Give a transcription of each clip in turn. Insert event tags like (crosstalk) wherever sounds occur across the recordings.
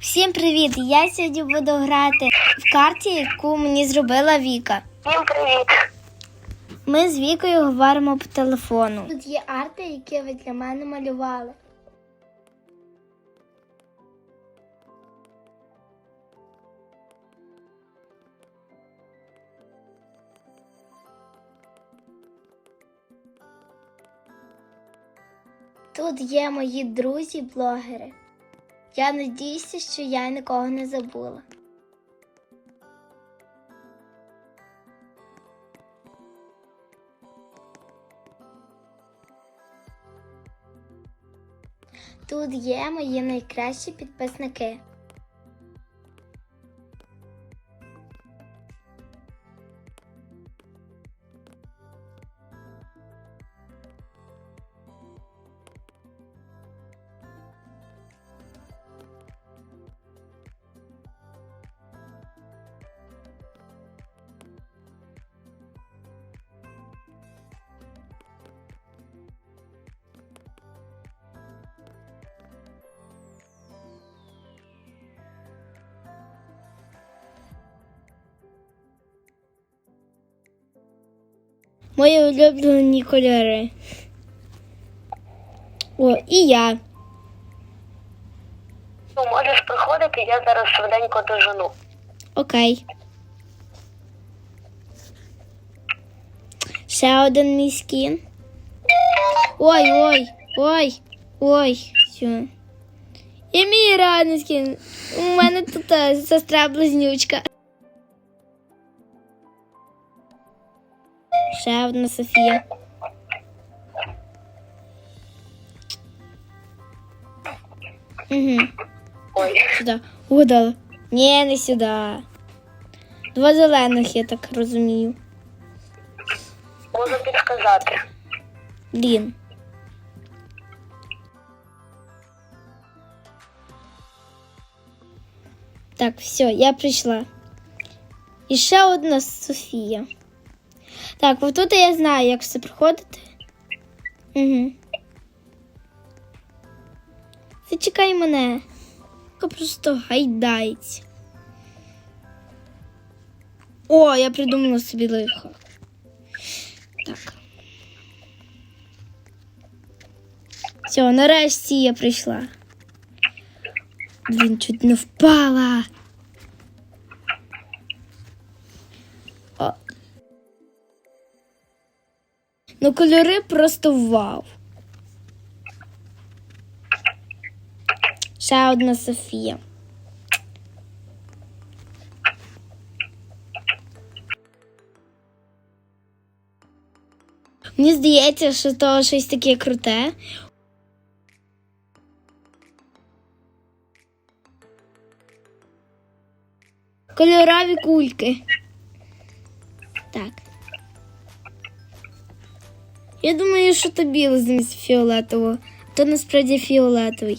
Всім привіт! Я сьогодні буду грати в карті, яку мені зробила Віка. Всім привіт. Ми з Вікою говоримо по телефону. Тут є арти, які ви для мене малювали. Тут є мої друзі-блогери. Я надіюся, що я нікого не забула. Тут є мої найкращі підписники. Мої улюблені кольори. О, і я. Ну, можеш приходити, я зараз швиденько дожену. Окей. Ще один мій скін. Ой, ой, ой, ой, все. І мій реальний скін. У мене тут е, сестра близнючка. Ще одна Софія. Угу. Ой. Сюди. Угадала. Ні, не сюди. Два зелених, я так розумію. Можу підказати. Блін. Так, все, я прийшла. І ще одна Софія. Так, отут я знаю, як все проходити. Угу. Зачекай мене. Просто гайдається. О, я придумала собі лихо. Так. Все, нарешті я прийшла. Блін, чуть не впала. Ну, кольори просто вау. Ще одна Софія. Мені здається, що то щось таке круте. Кольорові кульки. Так. Я думаю, що то білий замість фіолетового, то насправді фіолетовий.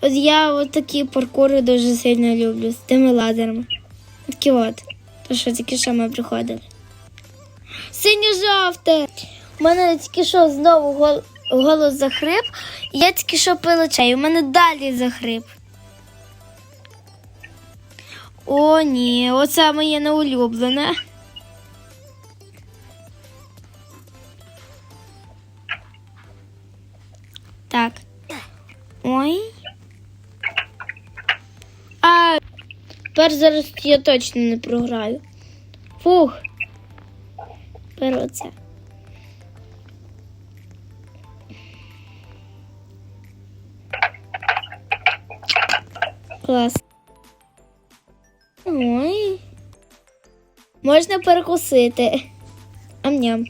От я от паркури дуже сильно люблю з тими лазерами. Такі от. То що тільки що ми приходили. Синьо-жовте. У мене тільки що знову гол... голос захрип, я тільки що пила чай. У мене далі захрип. О, ні, оце моє неулюблене. Так. Ой. А тепер зараз я точно не програю. Фух. Тепер оце. Клас. Ой. Можна перекусити. Ам-ням.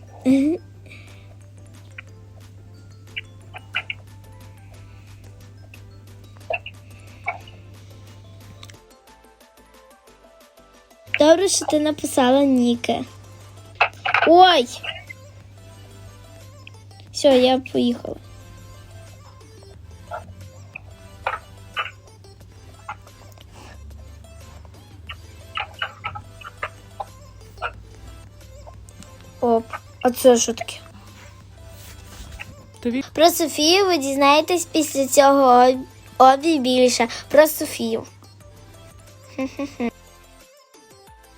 Добре, що ти написала Ніке. Ой! Все, я поїхала. А це що таке? Про Софію ви дізнаєтесь після цього об- обі більше. Про Софію. Хе-хе-хе.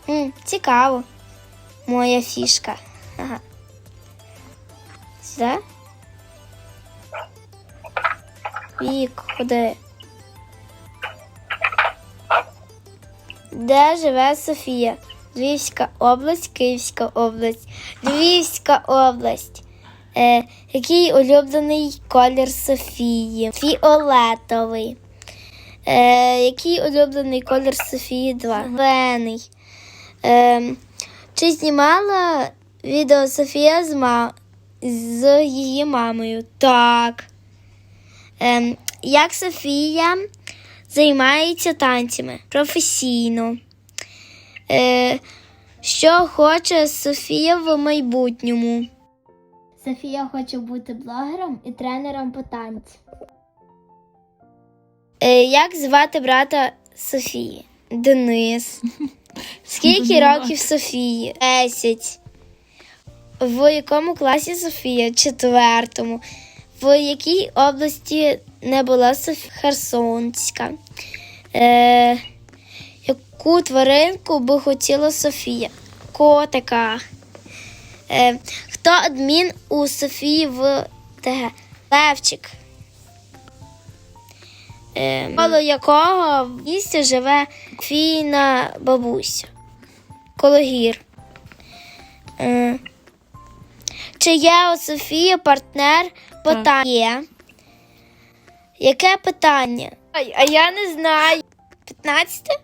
М, Цікаво. Моя фішка. Ага. Сюди? Вік, куди? Де живе Софія? Львівська область, Київська область, Львівська область. Е, який улюблений колір Софії? Фіолетовий. Е, який улюблений колір Софії 2? Зелений. Е, чи знімала відео Софія з, ма... з її мамою? Так. Е, як Софія займається танцями професійно? Е, що хоче Софія в майбутньому? Софія хоче бути блогером і тренером по танці. Е, як звати брата Софії? Денис. (laughs) Скільки років Софії? Десять. В якому класі Софія? Четвертому. В якій області не була Софія? Херсонська. Е, яку тваринку би хотіла Софія? Котика. Е, хто адмін у Софії в ТГ? Левчик. Е, коло якого в місті живе фійна бабуся. Коло гір. Е, чи є у Софії партнер Є. Яке питання? А я не знаю. 15?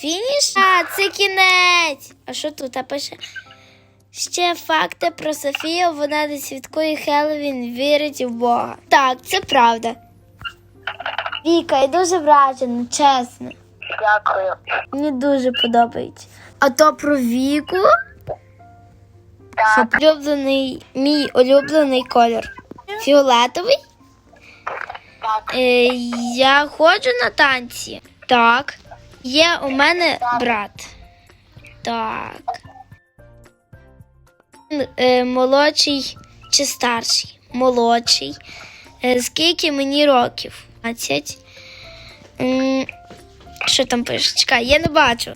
Фініш? А, це кінець. А що тут а пише? Ще факти про Софію. Вона не святкує Хеллоуін, вірить в Бога. Так, це правда. Віка, я дуже вражена, чесно. Дякую. Мені дуже подобається. А то про віку. Так, Улюблений, мій улюблений колір. Фіолетовий. так. Е, я ходжу на танці. Так. Є у мене брат. Так. Е, молодший чи старший? Молодший. Е, скільки мені років? 20. Що там пише? Чекай, я не бачу.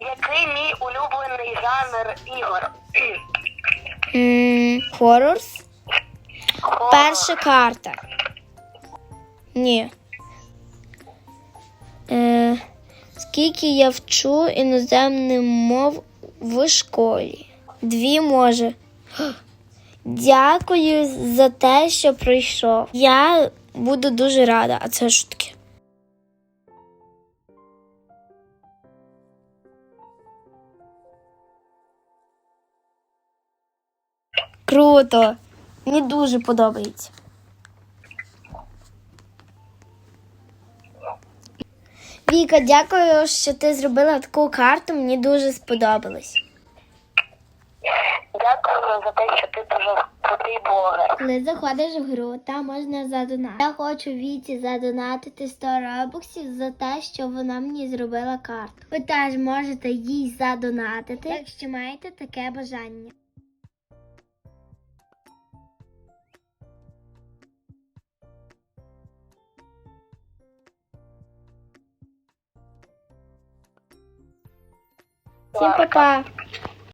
Який мій улюблений жанр ігор? М, Хорор. Перша карта. Ні. Скільки я вчу іноземних мов в школі? Дві може. Дякую за те, що прийшов. Я буду дуже рада. А це таке? Круто. Мені дуже подобається. Віка, дякую, що ти зробила таку карту. Мені дуже сподобалось. Дякую за те, що ти дуже крутий блогер. Коли заходиш в гру, там можна задонатити. Я хочу Віці задонатити 100 робоксів за те, що вона мені зробила карту. Ви теж можете їй задонатити, якщо маєте таке бажання. Всім па-па!